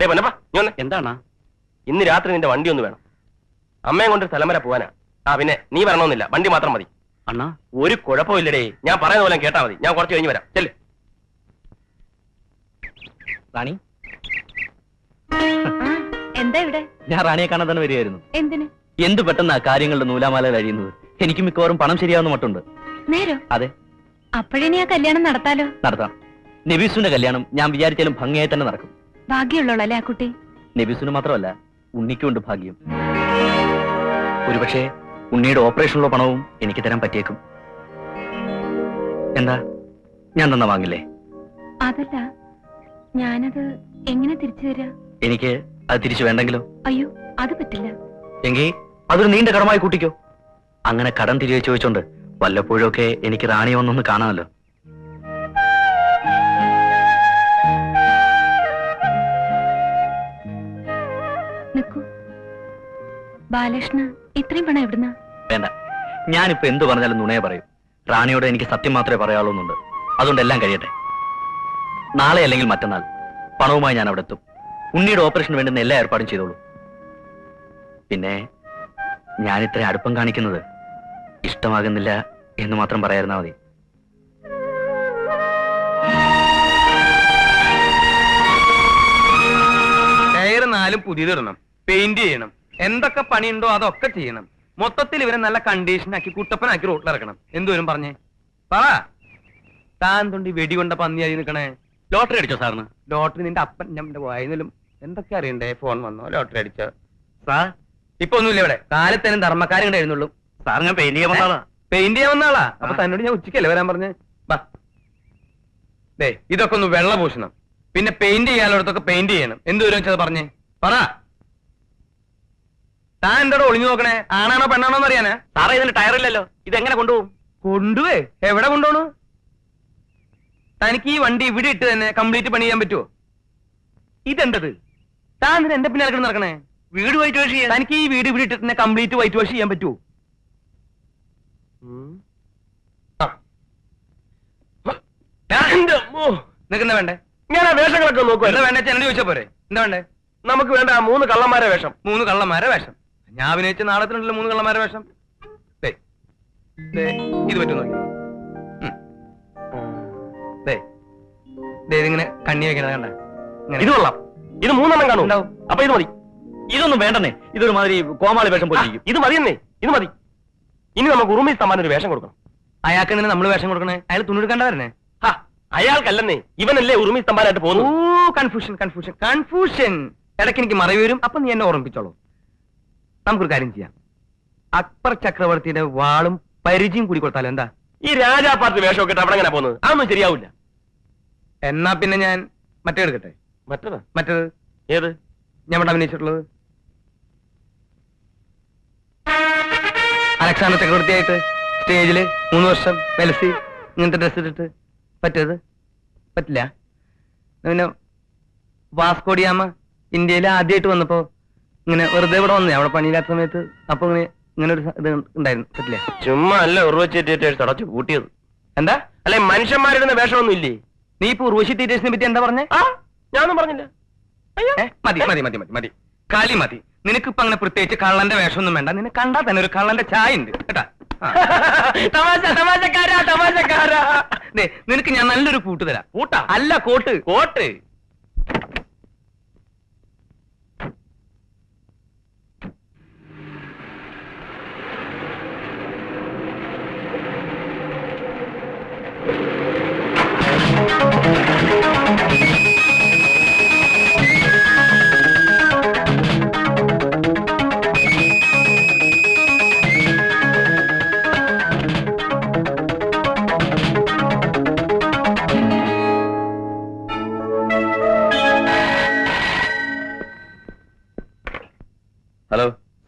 Day പൊന്നപ്പാ നീ വന്നേ. എന്താണ്? ഇന്ന് രാത്രി നിന്റെ വണ്ടി ഒന്ന് വേണം. അമ്മയും കൊണ്ട് സ്ഥലം വരെ പോവാനാ. ആ പിന്നെ നീ വരണമെന്നില്ല. വണ്ടി മാത്രം മതി. അണ്ണാ. ഒരു കുഴപ്പമില്ലടേ. ഞാൻ പറയുന്ന പോലെ കേട്ടാ മതി. ഞാൻ കുറച്ച് കഴിഞ്ഞ് വരാം. ചെല്ല്. റാണി? എന്താ ഇവിടെ? ഞാൻ റാണിയെ കാണാൻ തന്നെ വരികയായിരുന്നു. എന്തിന്? എന്ത് പെട്ടെന്നാ കാര്യങ്ങളുടെ നൂലാമാല കഴിയുന്നത് എനിക്ക് മിക്കവാറും പണം ശരിയാവുന്ന മട്ടുണ്ട്. നേരോ? അതെ. അപ്പോഴേ ആ കല്യാണം നടത്താലോ? നടത്താം. നബീസുവിന്റെ കല്യാണം ഞാൻ വിചാരിച്ചാലും ഭംഗിയായി തന്നെ നടക്കും. ഭാഗ്യമുള്ളോളല്ലേ ആ കുട്ടി? നെബിസിന് മാത്രമല്ല ഉണ്ണിക്കുണ്ട് ഭാഗ്യം. ഒരുപക്ഷെ ഉണ്ണിയുടെ ഓപ്പറേഷനുള്ള പണവും എനിക്ക് തരാൻ പറ്റിയേക്കും. എന്താ? ഞാൻ തന്ന വാങ്ങില്ലേ? അതല്ല ഞാനത് എങ്ങനെ തിരിച്ചു തരാ? എനിക്ക് അത് തിരിച്ചു വേണ്ടെങ്കിലോ? അയ്യോ അത് പറ്റില്ല. എങ്കിൽ അതൊരു നീണ്ട കടമായി കൂട്ടിക്കോ. അങ്ങനെ കടം തിരികെ ചോദിച്ചോണ്ട് വല്ലപ്പോഴൊക്കെ എനിക്ക് റാണിയെ ഒന്നൊന്ന് കാണാമല്ലോ. ബാലകൃഷ്ണ ഇത്രയും പണം എവിടുന്ന? വേണ്ട. ഞാനിപ്പോ എന്തു പറഞ്ഞാലും നുണയെ പറയും. റാണിയോട് എനിക്ക് സത്യം മാത്രമേ പറയാവുള്ളൂന്നുണ്ട്. അതുകൊണ്ട് എല്ലാം കഴിയട്ടെ. നാളെ അല്ലെങ്കിൽ മറ്റന്നാൾ പണവുമായി ഞാൻ അവിടെ എത്തും. ഉണ്ണിയുടെ ഓപ്പറേഷന് വേണ്ടുന്ന എല്ലാ ഏർപ്പാടും ചെയ്തോളൂ. പിന്നെ ഞാൻ ഇത്ര അടുപ്പം കാണിക്കുന്നത് ഇഷ്ടമാകുന്നില്ല എന്ന് മാത്രം പറയായിരുന്നാ മതി. ടയർ നാലും പുതിയതിടണം. പെയിന്റ് ചെയ്യണം. എന്തൊക്കെ പണിയുണ്ടോ അതൊക്കെ ചെയ്യണം. മൊത്തത്തിൽ ഇവരെ നല്ല കണ്ടീഷനാക്കി കുട്ടപ്പനാക്കി റോട്ടിലിറക്കണം എന്തുവരും പറഞ്ഞേ? പറ. താൻ തൊണ്ടി വെടികൊണ്ട പന്നിയായി നിൽക്കണേ. ലോട്ടറി അടിച്ചോ സാറിന്? ലോട്ടറി നിന്റെ അപ്പൻ നമ്മുടെ വായനലും എന്തൊക്കെ അറിയണ്ടേ? ഫോൺ വന്നോ? ലോട്ടറി അടിച്ചോ? സാർ ഇപ്പൊ ഒന്നുമില്ല ഇവിടെ. കാലത്തേനും ധർമ്മക്കാരും കൂടെ എഴുന്നുള്ളൂ. സാർ ഞാൻ പെയിന്റ് ചെയ്യാൻ വന്നാളാ പെയിന്റ് ചെയ്യാൻ വന്നാളാ അപ്പൊ തന്നോട് ഞാൻ ഉച്ചക്കല്ലേ വരാൻ പറഞ്ഞേ? ബാ ദേ ഇതൊക്കെ ഒന്ന് വെള്ള പൂശണം പിന്നെ പെയിന്റ് ചെയ്യാനുള്ളടത്തൊക്കെ പെയിന്റ് ചെയ്യണം. എന്ത് വരും വെച്ചത് പറഞ്ഞേ? പറ. താൻ എന്താടോ ഒളിഞ്ഞു നോക്കണേ? ആണാണോ പെണ്ണാണോ എന്ന് അറിയാനാ സാറേ ഇതിന് ടയറില്ലല്ലോ. എങ്ങനെ കൊണ്ടുപോകും? കൊണ്ടുപോയി എവിടെ കൊണ്ടുപോണു തനിക്ക് ഈ വണ്ടി ഇവിടെ ഇട്ട് തന്നെ കംപ്ലീറ്റ് പണി ചെയ്യാൻ പറ്റുമോ ഇതെന്തത്? താൻ ഇതിന് എന്റെ പിന്നെ ഇറക്കണം നടക്കണേ? വീട് വൈറ്റ് വാഷ് ചെയ്യാൻ. തനിക്ക് ഈ വീട് ഇവിടെ ഇട്ട് തന്നെ കംപ്ലീറ്റ് വൈറ്റ് വാഷ് ചെയ്യാൻ പറ്റുമോ വേണ്ടേ? ഞാൻ ആ വേഷങ്ങളൊക്കെ എന്താ വേണ്ടേ? ചോദിച്ചാ പോരെ. എന്താ വേണ്ടേ? നമുക്ക് വേണ്ട ആ മൂന്ന് കള്ളന്മാരെ വേഷം. മൂന്ന് കള്ളന്മാരെ വേഷം. ഞാൻ അഭിനയിച്ച നാടകത്തിനുണ്ടല്ലോ മൂന്ന് കള്ളന്മാരെ വേഷം. ഇത് പറ്റും നോക്കി? ഇതിങ്ങനെ കണ്ണി വെക്കണത് കണ്ട? ഇത് കൊള്ളാം. ഇത് മൂന്നെണ്ണം കാണും. അപ്പൊ ഇത് മതി. ഇതൊന്നും വേണ്ടെന്നേ. ഇതൊരു മാതിരി കോമാളി വേഷം പോയിരിക്കും ഇത് മതിയെന്നേ. ഇത് മതി. ഇനി നമുക്ക് ഉറുമി സമ്മാനം ഒരു വേഷം കൊടുക്കണം. അയാൾക്ക് തന്നെ നമ്മൾ വേഷം കൊടുക്കണേ? അയാൾ തുണിയെടുക്കണ്ടവരനെ അയാൾക്കല്ലെന്നേ. ഇവനല്ലേ ഉറുമി സമ്മാനമായിട്ട് പോകുന്നു കൺഫ്യൂഷൻ കൺഫ്യൂഷൻ കൺഫ്യൂഷൻ ഇടയ്ക്ക് എനിക്ക് മറവി വരും. അപ്പൊ നീ എന്നെ ഓർമ്മിപ്പിച്ചോളൂ. നമുക്കൊരു കാര്യം ചെയ്യാം. അക്ബർ ചക്രവർത്തിയുടെ വാളും പരിചയം കൂടി കൊടുത്താലോ എന്താ? ഈ രാജാപാർട്ടി വേഷമൊക്കെ ഇട്ട് അവിടെ എങ്ങനെ പോകുന്നത്? അതൊന്നും ശരിയാവില്ല. എന്നാ പിന്നെ ഞാൻ മറ്റേ എടുക്കട്ടെ? മറ്റേതാ? മറ്റേത്? ഏത്? ഞാൻ വേണ്ട അഭിനയിച്ചിട്ടുള്ളത്. അലക്സാണ്ടർ ചക്രവർത്തിയായിട്ട് സ്റ്റേജിൽ മൂന്ന് വർഷം വെലസി ഇങ്ങനത്തെ ഡ്രസ് ഇട്ടിട്ട് പറ്റത് പറ്റില്ല. പിന്നെ വാസ്കോഡിയാമ ഇന്ത്യയിൽ ആദ്യമായിട്ട് വന്നപ്പോ ഇങ്ങനെ വെറുതെ ഇവിടെ വന്നേ. അവിടെ പണിയില്ലാത്ത സമയത്ത് അപ്പൊ ഇങ്ങനെ ഇങ്ങനെ ഒരു ഇത് ഉണ്ടായിരുന്നു. പറ്റില്ല? ചുമ്മാ അല്ല ഉറുവച്ചേറ്റേഴ്സ് അടച്ചു കൂട്ടിയത് എന്താ? അല്ലെ മനുഷ്യന്മാരുടെ വേഷമൊന്നും ഇല്ലേ നീ ഇപ്പൊ ഉർവശി തീറ്റേഴ്സിനെ പറ്റി എന്താ പറഞ്ഞേ? ആ ഞാനൊന്നും പറഞ്ഞില്ല. ഏ, മതി മതി മതി മതി മതി. കളി മതി. നിനക്ക് നിനക്കിപ്പോ അങ്ങനെ പ്രത്യേകിച്ച് കള്ളന്റെ വേഷമൊന്നും വേണ്ട. നിന്നെ കണ്ടാ തന്നെ ഒരു കള്ളന്റെ ചായ ഉണ്ട്. കേട്ടാ? ആ. തമാശ തമാശക്കാരാ തമാശക്കാരാ. ദേ, നിനക്ക് ഞാൻ നല്ലൊരു കൂട്ട് തരാം. കൂട്ടാ? അല്ല കോട്ട്. കോട്ട്.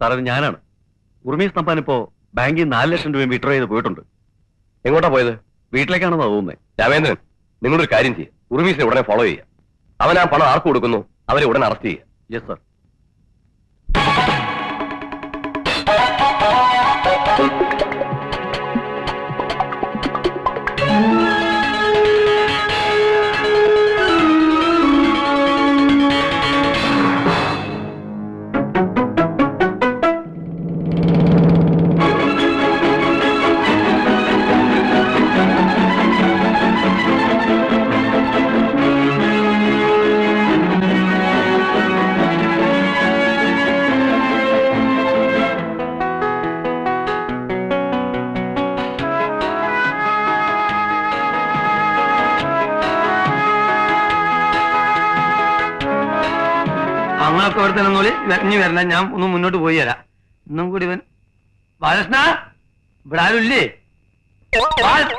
സാർ അത് ഞാനാണ്. ഉർമീസ് തമ്പാൻ ഇപ്പോ ബാങ്കിൽ നാല് ലക്ഷം രൂപയും വിഡ്രോ ചെയ്ത് പോയിട്ടുണ്ട്. എങ്ങോട്ടാ പോയത്? വീട്ടിലേക്കാണെന്നാ തോന്നുന്നത് രാമേന്ദ്രൻ നിങ്ങളൊരു കാര്യം ചെയ്യുക ഉർമീസിനെ ഉടനെ ഫോളോ ചെയ്യുക അവൻ ആ പണം ആർക്ക് കൊടുക്കുന്നു? അവരെ ഉടനെ അറസ്റ്റ് ചെയ്യുക യെസ് സാർ ഞങ്ങളൊക്കെ ഇനി വരണ ഞാൻ ഒന്ന് മുന്നോട്ട് പോയി തരാം ഇന്നും കൂടി ഇവൻ ബാലകൃഷ്ണ ഇവിടെ ബാല-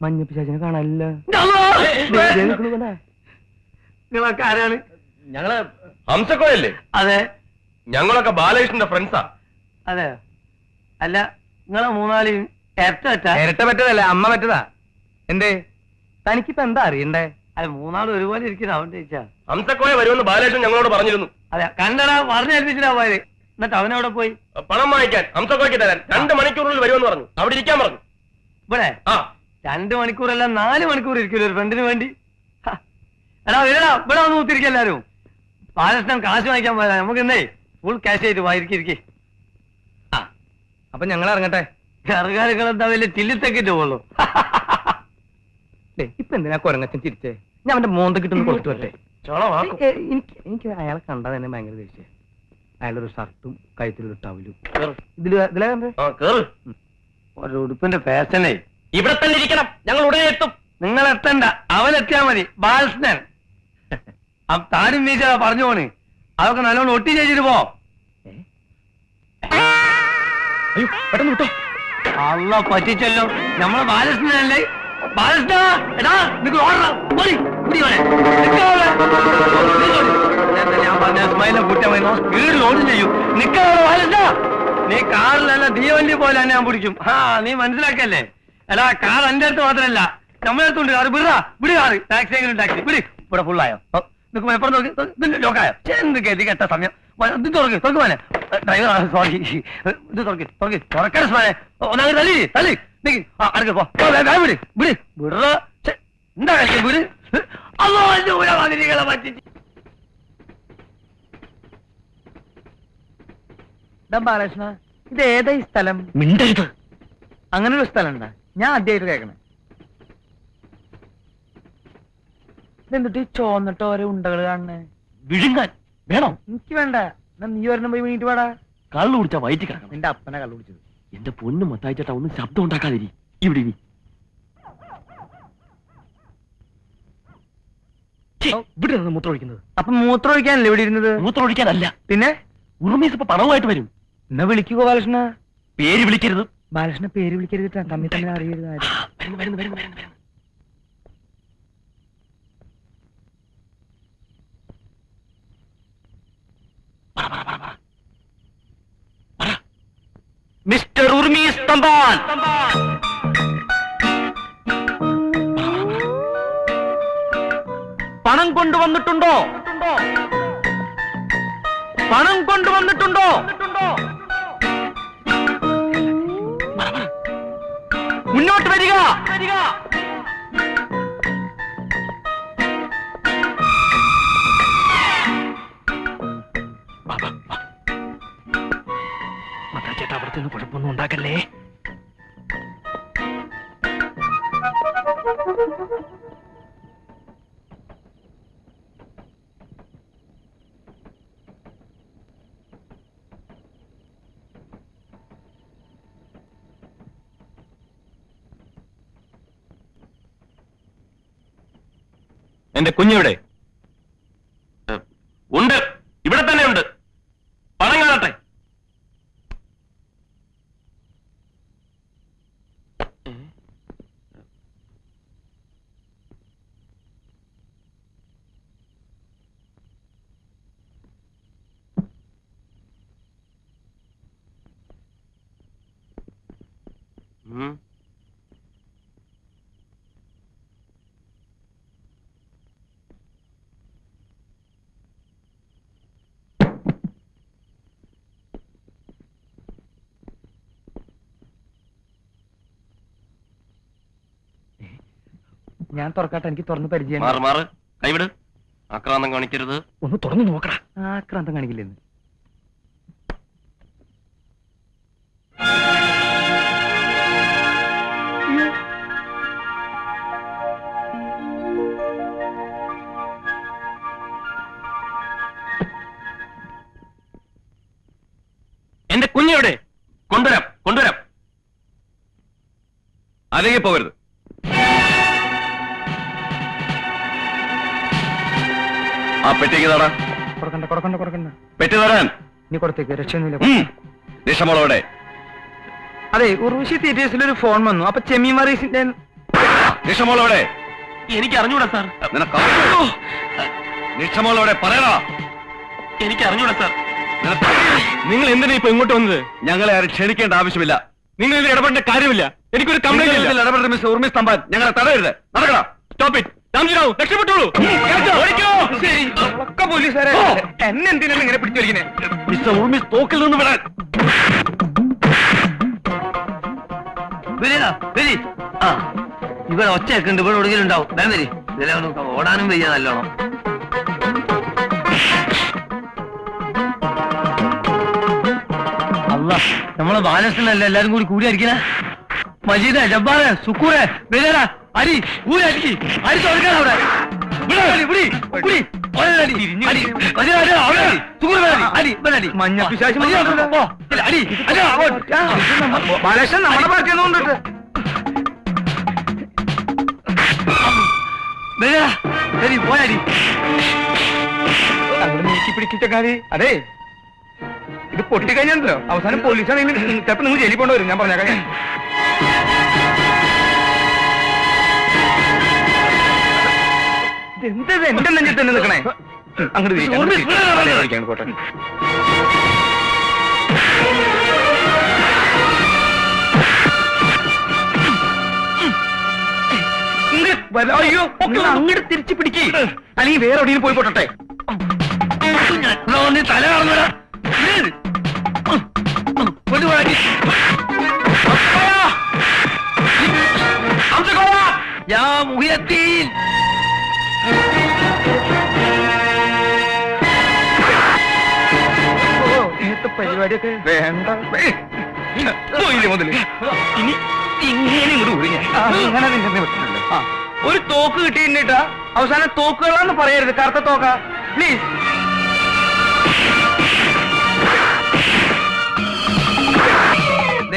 മഞ്ഞപ്പിശാചിനെ കാണാനില്ല. നിങ്ങളൊക്കെ ആരാണ്? ഞങ്ങൾ ഹംസക്കോയല്ലേ? അതെ. ഞങ്ങളൊക്കെ ബാലകൃഷ്ണന്റെ ഫ്രണ്ട്സാ അതെ അല്ല നിങ്ങളെ മൂന്നാൽ ഇരട്ട പറ്റതല്ല അമ്മ പറ്റതാ. എന്തേ? തനിക്കിപ്പോ എന്താ അറിയണ്ടേ? അല്ല മൂന്നാളും ഒരുപോലെ ഇരിക്കുന്നു അവന്റെ ചോദിച്ചാ ഹംസക്കോയ വരുമെന്ന് ബാലേഷൻ ഞങ്ങളോട് പറഞ്ഞിരുന്നു. അതെ കണ്ടടാ പറഞ്ഞേൽപ്പിച്ചിട്ടാ പോയത്. എന്നിട്ട് അവനവിടെ പോയി? പണം വാങ്ങിക്കാൻ ഹംസക്കോയ്ക്ക് തരാൻ രണ്ട് മണിക്കൂറിൽ വരുമെന്ന് പറഞ്ഞു. അവിടെ ഇരിക്കാൻ പറഞ്ഞു. ഇവിടെ? ആ. രണ്ട് മണിക്കൂറല്ല നാല് മണിക്കൂർ ഇരിക്കില്ല ഒരു ഫ്രണ്ടിന് വേണ്ടി. എടാ വരടാ ഇവിടെ വന്ന് ഊത്തിരിക്കും എല്ലാരും. ബാലകൃഷ്ണൻ കാശ് വാങ്ങിക്കാൻ പോയതാ. നമുക്ക് എന്നേ ഫുൾ ക്യാഷ് ആയിട്ട് വായിരിക്കിരിക്കേ ആ അപ്പൊ ഞങ്ങൾ ഇറങ്ങട്ടെ കറുകാലുകൾ എന്താ വലിയ ചില്ലിത്തൊക്കെ പോകുള്ളൂ ഇപ്പൊ എന്തിനാ കൊരങ്ങച്ചൻ ചിരിച്ചേ? ഞാൻ അവന്റെ മോന്ത കിട്ടുന്ന കൊടുത്തു വരട്ടെ. എനിക്ക് എനിക്ക് അയാളെ കണ്ടാൽ തന്നെ ഭയങ്കര ദേഷ്യം. അയാളൊരു ഷർട്ടും കഴുത്തിലൊരു ടവലും. ഇതിൽ ഇതിലാ കണ്ടേ? ഒരു ഉടുപ്പിന്റെ ഫാഷനേ. ഇവിടെ തന്നെ ഇരിക്കണം. ഞങ്ങൾ ഉടനെ എത്തും. നിങ്ങൾ എത്തണ്ട. അവനെത്തിയാ മതി. ബാലകൃഷ്ണൻ. ആ താനും മീശ പറഞ്ഞു പോണ് അതൊക്കെ നല്ലോണം ഒട്ടി ചെയ്തിട്ട് പോ. അയ്യോ പെട്ടെന്ന് വിട്ടോ. അല്ല പറ്റിച്ചല്ലോ. നമ്മളെ ബാലകൃഷ്ണനല്ലേ? ബാലകൃഷ്ണ എടാ നിനക്ക് ഓടണം പോടി, പിടി ഇവനെ. നിക്ക് അവിടെ. നീ ഓടി. നേരത്തെ ഞാൻ പറഞ്ഞ സ്മൈലിനെ കൂട്ടിയാൽ മതി സ്പീഡിൽ ചെയ്യും. നിക്കാതെ ബാലകൃഷ്ണ. നീ കാറിലല്ല തീവണ്ടി പോലെ തന്നെ ഞാൻ പിടിക്കും. ആ നീ മനസ്സിലാക്കല്ലേ? എടാ കാർ എന്റെ അടുത്ത് മാത്രമല്ല നമ്മളെ അടുത്തുണ്ട് കാറ്. വിടാ വിട് കാറ്. ടാക്സി എങ്കിലും ടാക്സി വിടി. ഇവിടെ ഫുള്ളായോ നിനക്ക് എപ്പോഴും നോക്കി. ലോക്കായ? എന്ത് ഗതി കെട്ട സമയം. ഇത് തുറക്ക് തുറക്ക് മോനെ. ഡ്രൈവർ സോറി ഇത് തുറക്ക് തുറക്ക്. തുറക്കണ സ്മാനെ ഒന്നാമത് തല്ലി തല്ലി നിക്ക്. അടുക്ക പോ. വിട് വിട്. വിടറ. ഛെ, എന്താ കളിക്കും വിട്. അതോ വന്നിരിക്കളെ പറ്റിച്ച് ബാലകൃഷ്ണ ഇത് ഏതാ ഈ സ്ഥലം? മിണ്ടരുത്. അങ്ങനെ ഒരു സ്ഥലം ഉണ്ടാ? ഞാൻ ആദ്യമായിട്ട് കേൾക്കണേ. ഇതെന്തിട്ട് ചോന്നിട്ട് ഓരോ ഉണ്ടകൾ കാണണേ വിഴുങ്ങാൻ. വേണം? എനിക്ക് വേണ്ട. എന്നാ നീ ഒരെണ്ണം പോയി വീണിട്ട് പാടാ കള്ളു കുടിച്ചാ വയറ്റി കിടക്കണം. നിന്റെ അപ്പനെ കള്ളു കുടിച്ചത്. എന്റെ പൊന്ന് മത്തായിച്ചേട്ടാ ഒന്നും ശബ്ദം ഉണ്ടാക്കാതിരി ഇവിടെ നിന്ന് മൂത്രം ഒഴിക്കുന്നത്? അപ്പൊ മൂത്രം ഒഴിക്കാനല്ലേ ഇവിടെ ഇരുന്നത്? മൂത്രം ഒഴിക്കാനല്ല. പിന്നെ? ഉറുമീസ് ഇപ്പൊ പണവുമായിട്ട് വരും. എന്നാ വിളിക്കുക ബാലകൃഷ്ണ? പേര് വിളിക്കരുത്. ബാലകൃഷ്ണ പേര് വിളിക്കരുത്. തമ്മിൽ തമ്മിൽ അറിയരുത്. വരുന്നു വരുന്നു വരുന്നു വരുന്നു വരുന്നു പറ, പറ, പറ, പറ. പറ. മിസ്റ്റർ ഉർമീസ് തമ്പാൻ പണം കൊണ്ടുവന്നിട്ടുണ്ടോ? പണം കൊണ്ടുവന്നിട്ടുണ്ടോ? മുന്നോട്ട് വരിക വരിക. എന്റെ കുഞ്ഞെവിടെ? ഉണ്ട്. ഇവിടെ തന്നെ ഉണ്ട്. പണം കാണട്ടെ. ഞാൻ തുറക്കാട്ടെ എനിക്ക് തുറന്ന് പരിചയം മാറ് മാറ്. കൈവിട്. ആക്രാന്തം കാണിക്കരുത്. ഒന്ന് തുറന്നു നോക്കടാ. ആക്രാന്തം കാണിക്കില്ലെന്ന്. എന്റെ കുഞ്ഞെവിടെ കൊണ്ടുവരാം കൊണ്ടുവരാം. അതേ പോകരുത്. പെട്ടിക്ക് തടാ. കൊടുക്കണ്ട കൊടുക്കണ്ട കൊടുക്കണ്ട. പെട്ടി തരാൻ. നീ കൊടുത്തേക്ക് രക്ഷയൊന്നുമില്ല. ഉം. നിഷമോളോടെ. അതെ ഉർവശി തിയേറ്റേഴ്സിൽ ഒരു ഫോൺ വന്നു. അപ്പൊ ചെമ്മീൻ മറീസിന്റെ നിഷമോളോടെ. എനിക്ക് അറിഞ്ഞൂടാ സാർ. നിനക്ക് നിഷമോളോടെ പറയടാ. എനിക്ക് അറിഞ്ഞൂടാ സാർ. നിനക്ക് നിങ്ങൾ എന്തിനാ ഇപ്പൊ ഇങ്ങോട്ട് വന്നത്? ഞങ്ങളെ ആരും ക്ഷണിക്കേണ്ട ആവശ്യമില്ല. നിങ്ങൾ ഇതിൽ ഇടപെടേണ്ട കാര്യമില്ല. എനിക്കൊരു കംപ്ലൈന്റ് ഇടപെടേണ്ട മിസ് മിസ്റ്റർ ഉർമി സ്തംഭാൻ ഞങ്ങളെ തടയരുത്. നടക്കണം സ്റ്റോപ്പ് ഇറ്റ് രാംജിറാവു രക്ഷപ്പെട്ടോളൂ. ഓടിക്കോ. ഒക്കെ പോലീസുകാരെ. എന്നെ എന്തിനാണ് ഇങ്ങനെ പിടിച്ചു മിസ്റ്റർ ഉർമി തോക്കിൽ നിന്ന് വിടാൻ. ഇവിടെ ഒച്ചയൊക്കെ ഉണ്ട് ഇവിടെ ഒടുങ്ങിലും ഉണ്ടാവും വേം വരി. ഇതിലെ ഒന്ന് ഓടാനും വയ്യ നല്ലോണം. അല്ല നമ്മളെ ബാലകൃഷ്ണനല്ല എല്ലാരും കൂടി കൂടിയായിരിക്കണേ? മജീദ് ജബ്ബാറ് സുക്കൂറെ ബിരേര അരി ഊരടിക്ക് അരി തുടങ്ങാൻ അവിടെ നീക്കി പിടിക്കിച്ചക്കാരി അതെ ഇത് പൊട്ടിക്കഴിഞ്ഞല്ലോ അവസാനം പോലീസാണെങ്കിൽ ചിലപ്പോ നിങ്ങൾ ജയിലിൽ പോകേണ്ടി വരും ഞാൻ പറഞ്ഞേക്കാം ഇതെന്തത് എന്റെ നെഞ്ചിൽ തന്നെ നിൽക്കണേ. അങ്ങോട്ട് പോട്ടെ. അയ്യോ അങ്ങോട്ട് തിരിച്ചു പിടിക്ക്. അല്ലെങ്കിൽ വേറെ എവിടെയും പോയി പോട്ടെ തല കാണുന്നടാ യാ പരിപാടിയൊക്കെ വേണ്ട. മുതൽ. ഇനി ഇങ്ങനെ ഇങ്ങോട്ട്. അങ്ങനെ നിന്നെ. ഒരു തോക്ക് കിട്ടിയിട്ടാ അവസാനം തോക്കുകളാന്ന് പറയരുത്. കറുത്ത തോക്ക. പ്ലീസ്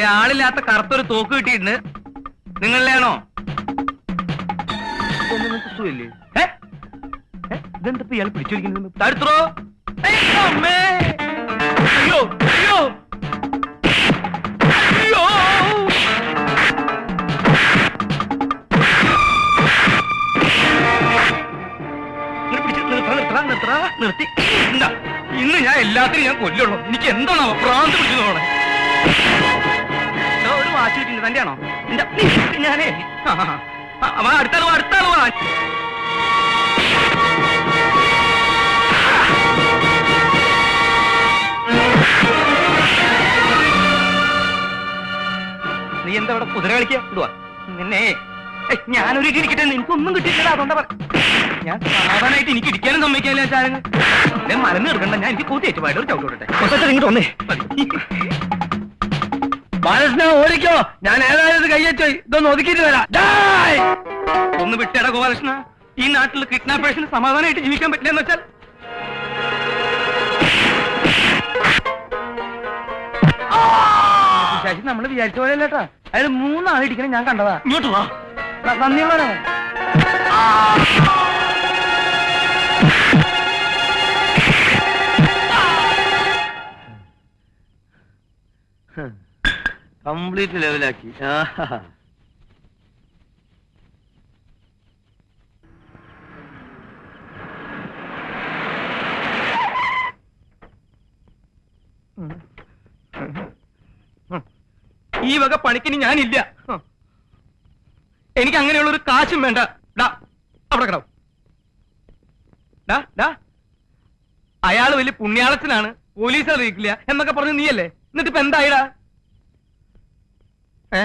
ആളില്ലാത്ത കറുത്തൊരു തോക്ക് കിട്ടിയിട്ടുണ്ട്. നിങ്ങളിലാണോ? ഇതെന്താ ഇയാൾ പിടിച്ചിരിക്കുന്നത് തടുത്തോ അയ്യോ അയ്യോ! അയ്യോ! നിർത്തി. ഇന്ന് ഞാൻ എല്ലാത്തിനും ഞാൻ കൊല്ലുള്ളൂ. എനിക്ക് എന്താണോ പ്രാന്ത് പിടിച്ചു ദാ ഒരു വാച്ച് കിട്ടിണ്ട് തന്റെ ആണോ ഞാനേ. ആ, ആ, നീ എന്താ ഇവിടെ കുതിര കളിക്കുക നിന്നെ. ഞാനൊരു ഇടി ഇരിക്കട്ടെ ഒന്നും കിട്ടിയിട്ടില്ല അതുകൊണ്ടാ പറ ഞാൻ സാധാരണയായിട്ട് എനിക്ക് ഇരിക്കാനും സമ്മതിക്കാനില്ല ചാരങ്ങൾ ഞാൻ മലന്ന് എടുക്കണ്ട ഞാൻ എനിക്ക് കൂട്ടിയേറ്റ് പോയിട്ട് ഒരു ചവിട്ട് വിടട്ടെ. ഇങ്ങോട്ട് വന്നേ. ബാലകൃഷ്ണ ഓടിക്കോ. ഞാൻ ഏതായാലും കയ്യേറ്റോ ഇതൊന്ന് ഒതുക്കിയിട്ട് വരാം! ഒന്ന് വിട്ടേടാ ഗോപാലകൃഷ്ണ. ഈ നാട്ടിൽ കിഡ്നാപ്പേഴ്സിന് സമാധാനമായിട്ട് ജീവിക്കാൻ പറ്റില്ല എന്ന് വെച്ചാൽ ശശി നമ്മൾ വിചാരിച്ച പോലെ അല്ലേട്ടാ അയാൾ മൂന്നാളിരിക്കണം ഞാൻ കണ്ടതാ. ഇങ്ങോട്ട് വാ. നന്ദിയുള്ളവരാ കംപ്ലീറ്റ് ലെവലാക്കി. ഈ വക പണിക്കിന് ഞാനില്ല. എനിക്ക് അങ്ങനെയുള്ള ഒരു കാശും വേണ്ട. ഡാ അവിടെ കിടവും ഡാ അയാൾ വലിയ പുണ്യാളച്ചനാണ്. പോലീസ് അറിയിക്കില്ല എന്നൊക്കെ പറഞ്ഞു നീയല്ലേ? എന്നിട്ട് ഇപ്പൊ എന്തായിടാ? ഏ?